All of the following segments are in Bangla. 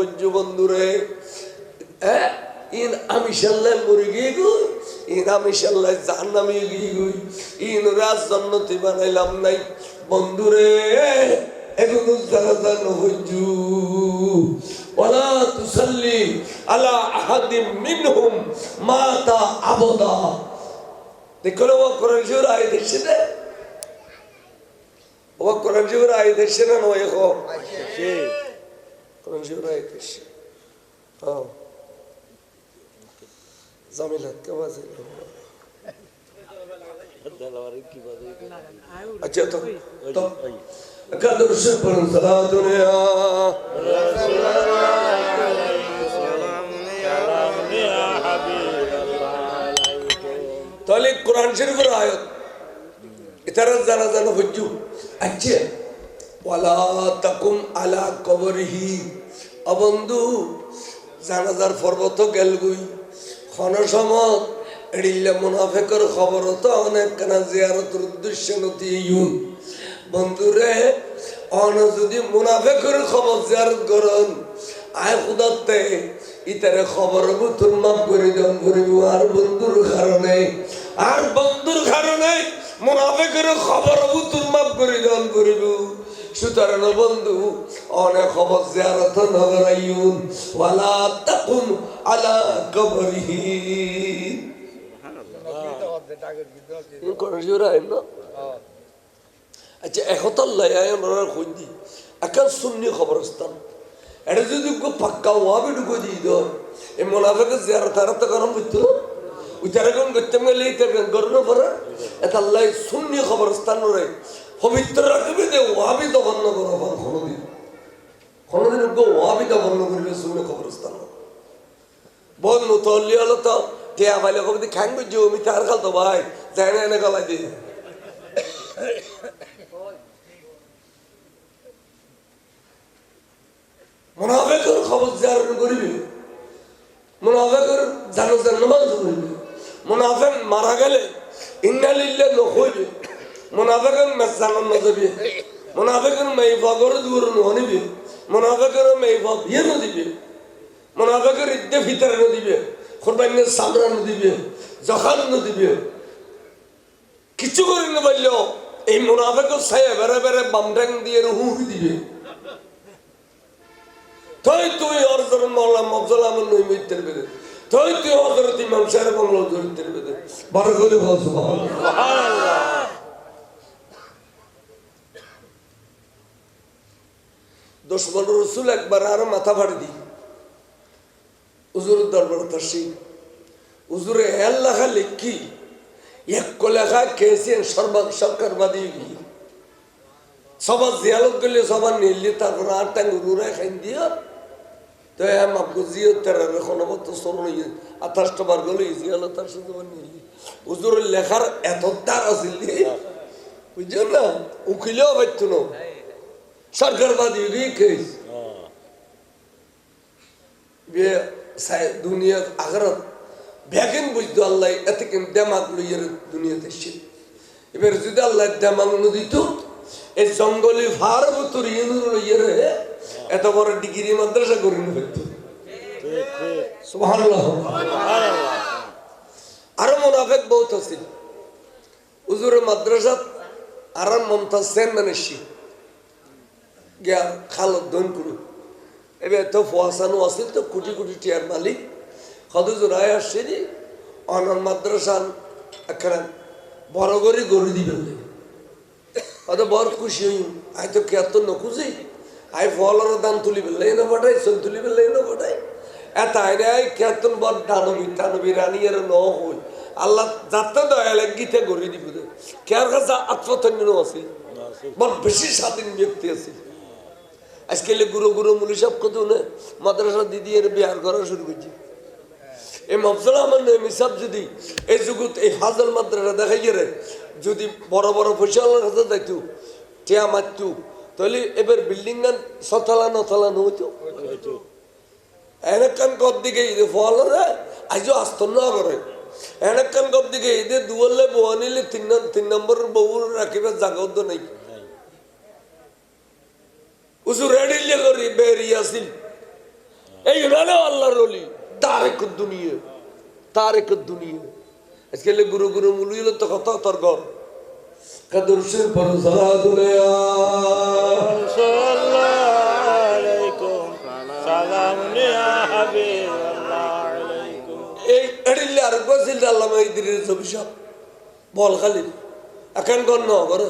হজ্জু বন্ধুরে। ইন আমি সাল্লাই মরে গিয়ে গই, ইন আমি সাল্লাই জান নামে গিয়ে গই, ইন রাজ জন্নতি বানাইলাম নাই। বন্ধুরে হজ্জু ওলা তুসাল্লি আলা মিনহুম মাতা আবদা। দেখো ও কোরআন আয় দেখছে ও কোরআন আয় দেখছে না নয় শিবর আয় দেখছে হ্যাঁ জামিলা কে বাজে আচ্ছা তো তো কাদর সে পড়ুন সালাতুনিয়া তাহলে কোরআন শরীফের আয়াত এটারা জানা জানা হজ্জু আচ্ছা ওয়ালা তাকুম মুনাফেকর খবর তো অনেক জিয়ারতের বন্ধুরে, অন যদি মুনাফেকর খবর জিয়ারত করন, আয় খুদাতে, ইতারে খবর তোর মাপ করে দম করিব আর বন্ধুর কারণে আর বন্ধুর কারণে মুনাফেকের খবর তোর মাপ করে দম করিব সুতরাং বন্ধু অনেক খবর জিয়ারত নগরাইউন ওয়ালা তাকুম আলা কবরিহি। আচ্ছা একতাল্লাই আয়ন খুঁজি একাল শূন্য খবরস্থান। এটা যদি পাক্কা ওয়াবি ঢুকে দিই ধর এই মোনাফেকে জিয়ার তারা তো কারণ বুঝতো? কোন করতে গেলে গর্ণ করে এটা আল্লাহ শূন্য খবরস্থান রে। পবিত্র রাখবে যে ওয়াবি দবন্ন করো আমার কোনোদিন কোনোদিন কেউ ওয়াবি দবন্ন করবে শূন্য খবরস্থান বল নতলি হলো তো টিয়া পাইলে কবে খান বুঝছ আমি তার খাল তো ভাই যাই না গলাই দিয়ে। মুনাফেকের খবর জার করিবে। মুনাফেকের জানো জান নামাজ করিবে মুনাফেক মারা গেলে ইন্নালিল্লে নখইবে। মুনাফেকের মেসানন নজবে মুনাফেকের মেইফা করে দূর নহনিবে মুনাফেকের মেইফা বিয়ে নদিবে মুনাফেকের ইদ্দে ভিতরে নদিবে কোরবানের সামরা নদিবে জখান নদিবে কিছু করে না বললেও এই মুনাফেকের ছায়া বেড়ে বেড়ে বামডাং দিয়ে রুহু দিবে তুই তুই অর্জন মৌলা মফজল আমার বেদে তুই হজরত ইমাম সাহেব ধরিত্রের বেদে বড় করে বল বড় রসুল একবার আরও মাথা ফাড়ি দি উজুরের দরবার তাসি উজুরে এল লেখা লিখি। এক লেখা খেয়েছেন সর্বা সরকার বাদী সবার জিয়ালত করলে সবার নিলি তারপর আর টাঙ্গ রুড়াই খাই দিয়া। তো এম আপকো জিও তেরার এখন আমার তো সরণ হয়ে আঠাশটা বার গেলে জিয়াল তার সাথে নিলি হুজুরের লেখার এত তার আছিল বুঝছ না? উকিলেও পাইতো না। খেয়েছ বিয়ে দুনিয়া আগারত ভ্যাকেন বুঝতো আল্লাহ এত কেন দেমাগ লইয়ার দুনিয়াতে এসছে এবার যদি আল্লাহ দেমাগ নদীত এই জঙ্গলি ফার ভিতর ইন্দুর লইয়ারে এত বড় ডিগ্রি মাদ্রাসা করি না হইতো আরও মুনাফেক বহুত আছিল হুজুর মাদ্রাসাত আরাম মমতাজ সেন মানেছি গিয়া খাল দন করু। এবার তো ফোয়াসানো আছিল তো কোটি কোটি টিয়ার মালিক। সদুজুর আয় আসছে যে অনন মাদ্রাসান একখানা বড় করে গরু দিবেন অত বড় খুশি হই আই তো কে তো নখুঁজি? আই ফলর দাম তুলি বেললে না বটাই চল তুলি বেললে না বটাই। এত আইরে আই কেতন বড় দানবী দানবী রানী এর ন হই। আল্লাহ যাতে দয়া গীতে গড়ি দিব কেয়ার কাছে আত্মতন্য আছে। বড় বেশি স্বাধীন ব্যক্তি আছে। আজকে গুরু গুরু মুলি সব কত না? মাদ্রাসা দিদি এর বিহার করা শুরু করছে। এই মফসল আমার মিসাব যদি এই যুগত এই ফাজল মাদ্রাসা দেখাই গেলে যদি বড় বড় পয়সাওয়ালার কাছে যাইতো টিয়া মারতো তাহলে এবার বিল্ডিং গান সতলা নতলা নইতো এনেকান কব দিকে ঈদে ফলরে আজও আসত না করে। এনেকান কব দিকে ঈদে দুয়ালে বউ নিলে তিন তিন নম্বর বউ রাখিবার জাগাও তো নাই। ইয়াসিন এই রলে আল্লাহর অলি তারেক দুনিয়া তারেক দুনিয়া। আজকে গুরু গুরু মুলু হলো তো কত তর ঘর। কাদুর পর সালাতুলিয়া আলাইকুম সালামুনিয়া এই এড়িল্লা আর গজিল আল্লামা ইদ্রিস বল খালি। এখন গন্ন করে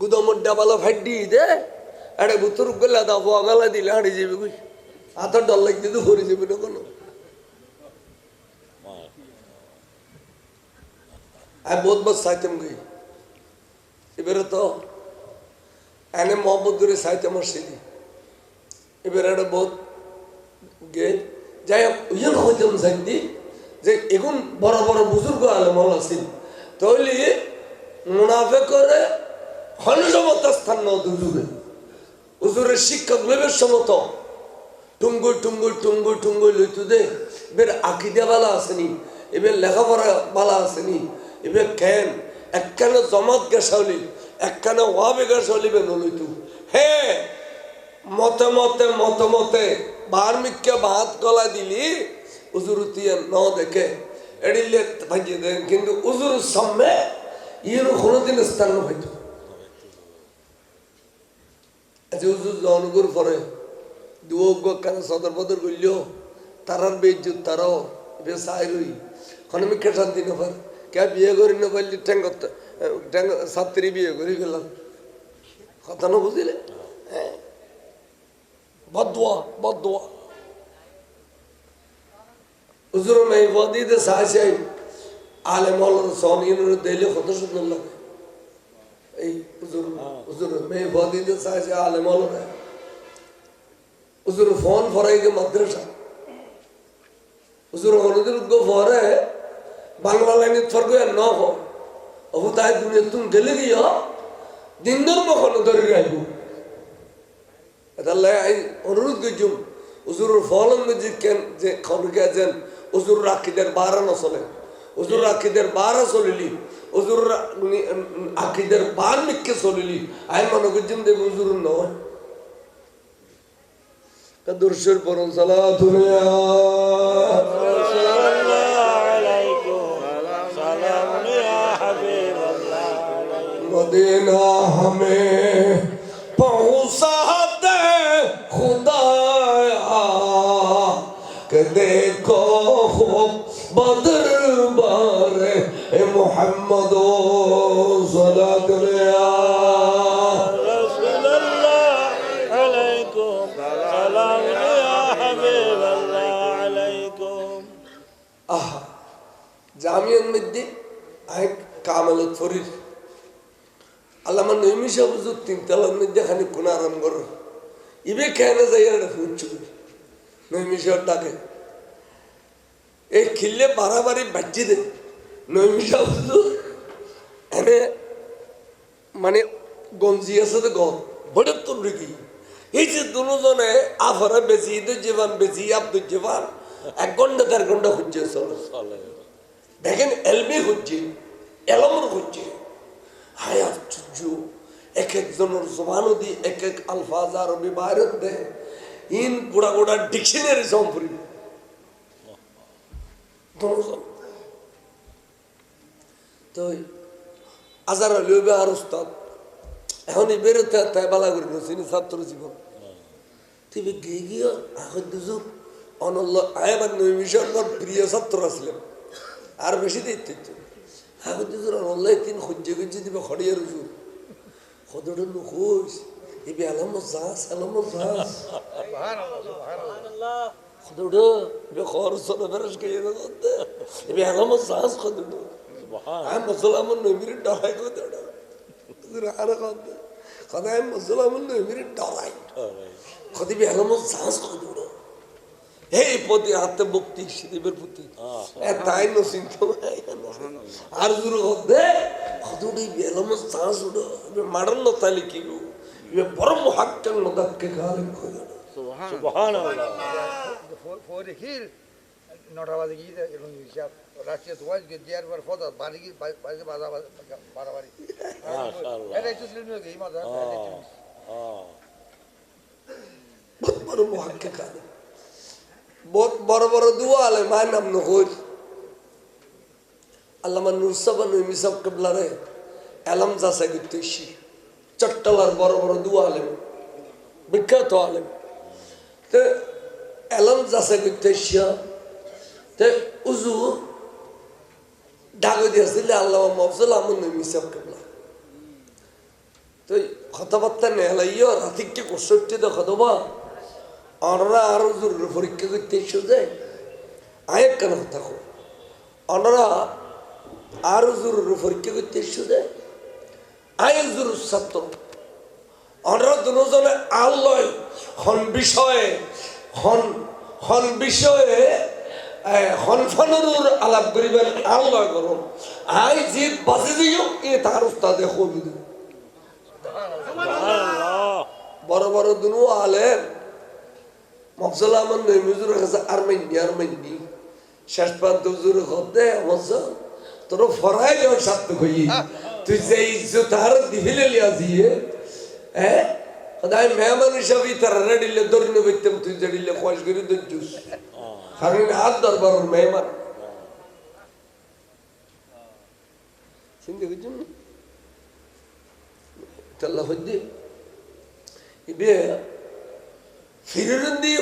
গুদমর ডাবালা ফাইট দিয়ে দে। আরে বুতর গলা দা বগালা দিলে হাড়ি যাবে কই? আতর ডল লাগতে তো ভরে যাবে না কোনো। আমি বহুত বার চাইতাম গই এবারে তো এনে মোহাম্মদ করে চাইতাম আসছিলি এবারে একটা বহুত গে যাই হোক ইয়ে হইতাম যে এখন বড় বড় বুজুর্গ আলমল আছিল তাহলে মুনাফে করে হনসমত স্থান ন উজুরের শিক্ষক লেবের সমত। টুঙ্গুই টুঙ্গুই টুঙ্গুই টুঙ্গুই লইতু দে। এবার আকিদা বালা আসেনি, এবার লেখাপড়া বালা আসেনি, এবার খেন একখানে জমাত গেছাওলি একখানে ওয়াবে গেছাওলি বে নলইতু। হে, মতে মতে মতে মতে বার্মিককে ভাত গলা দিলি উজুর দিয়ে ন দেখে। এড়িলে ভাজিয়ে দেন, কিন্তু উজুর সামনে ইয়ের কোনোদিন স্থান হইতো উজুর জনগুর পরে কেন সদর বদর করল তারার বেজ্জুত তারাও বে সাই রই এখন আমি খেটান দিন পার কে বিয়ে করি না পারলি ট্যাঙ্গ ট্যাঙ্গ ছাত্রী বিয়ে করে গেলাম। কথা না বুঝিলে? হ্যাঁ। বদুয়া বদুয়া হুজুর মেয়ে বদিতে সাহায্যাই আলে মৌলান সনিন দিলে কত সুন্দর লাগে এই হুজুর মেয়ে বদিতে সাহায্যে আলে মৌলান হুজুর, ফোন ফরাই গে মাদ্রাসা। হুজুর গো ফরে বাংলা লাইনে থরগো ন অবু তাই দুনিয়া তুমি গেলে গিয়া দিন ধর্ম কোনো ধরে রাখব তাহলে আই অনুরোধ করছুম হুজুরের ফলন যে কেন যে খনকে যেন হুজুর রাখিদের বারা নচলে হুজুর রাখিদের বারা চলিলি। হুজুর আকিদের পার মিক্ষে চলিলি। আমি মনে করছি যে হুজুর নয় দর্শের পরম সালা দুনিয়া মদিনা হমে اے محمد صلاة اللہ رسول اللہ علیکم سلام یا এই বাড়াবাড়ি বাজ্যে দেয় নৈমিষা বুঝু এনে মানে গঞ্জি আছে তো গম বড় তোর রেখি এই যে দুজনে আফারা বেশি ঈদের জীবন বেশি আব্দুল জীবন এক ঘণ্টা দেড় ঘণ্টা খুঁজছে চলো। দেখেন, এলবি খুঁজছে এলমর খুঁজছে। হায় আশ্চর্য এক একজনের জবানও দিয়ে এক এক আলফাজ আরবি বাইরত দে। ইন গোড়া গোড়া ডিকশনারি সম্পরি দুজন তো আজার লইবে আর উস্তাদ। এখন বেরোতে তাই বালা করে চিনি ছাত্র জীবন তুই গিয়ে গিয়ে এখন দুজন অনল্য আয়াবার প্রিয় ছাত্র আসলেন আর বেশি দিতে এখন দুজন অনল্য তিন সহ্য করছে দিবে খড়িয়ার উজুর সদরের লোক হইস এবে আলাম যাস আলাম যাস সদরে খর সর বেরস আলাম সদরে ആ മുസലാമൻ നൊമിരിട്ടാളായി ആരെ കാത്ത് കഥായ മുസലാമൻ നൊമിരിട്ടാളായി കഥിബി അലമ സാസ് കൊടു এই প্রতি হাতে ভক্তি শিবের প্রতি তাই না চিন্তা আর জোর হদে হদুড়ি বেলম সাহস উড়ো মারল না তালি কি ইয়ে নটা বাজে গিয়ে এরকম হিসাব রাষ্ট্রীয় ধোয়াজ দেওয়ার পর ফদ বাড়ি গিয়ে বাড়িতে বাজা বাড়াবাড়ি। মাশাআল্লাহ। এটা একটু ছিল কি মজা آه. পরম হাক্কে গালে বহুত বড় বড় দুয়া আলে মায় নাম নহর। আল্লামা নুরসাবা নইমি সব কেবলারে এলাম যাচাই করতে চট্টলার বড় বড় দুয়া আলেম বিখ্যাত আলেম। তে এলাম তে উজু ডাকে দিয়েছিলে আল্লাহ মফজল আমন নইমি সব কেবলা তো কথাবার্তা নেলাইও রাতিকে কষট্টি দেখো দেবা অনরা আরও জরুরি পরীক্ষা করতে যায় আয়ের কেন থাকো অনরা আরও জরুরি পরীক্ষা করতে যায় আয়ের জরুর ছাত্র অনরা দুজনে আল্লাহ হন বিষয়ে হন হন বিষয়ে হনফানুর আলাপ করিবেন আল্লাহ করুন। আই যে বাজে দিও এ তার উস্তাদে কবি বড় বড় দুনু আলেম। মফসল আমার নই মুজুর কাছে আর মাইনি আর মাইনি শেষ প্রান্ত হুজুর হতে মফসল তোর ফরাই যাও সাত কই তুই যে ইজ্জত আর দিহিলে লিয়া দিয়ে হ্যাঁ সদাই মেহমান হিসাবে তার রেডিলে দরিন বইতাম তুই জড়িলে খোয়াশ করে দজ্জুস কারণ হাত দরবার মেহমান চিন্তা করছেন তাল্লা হদ্দি ইবে ফিরিরুন দিয়ে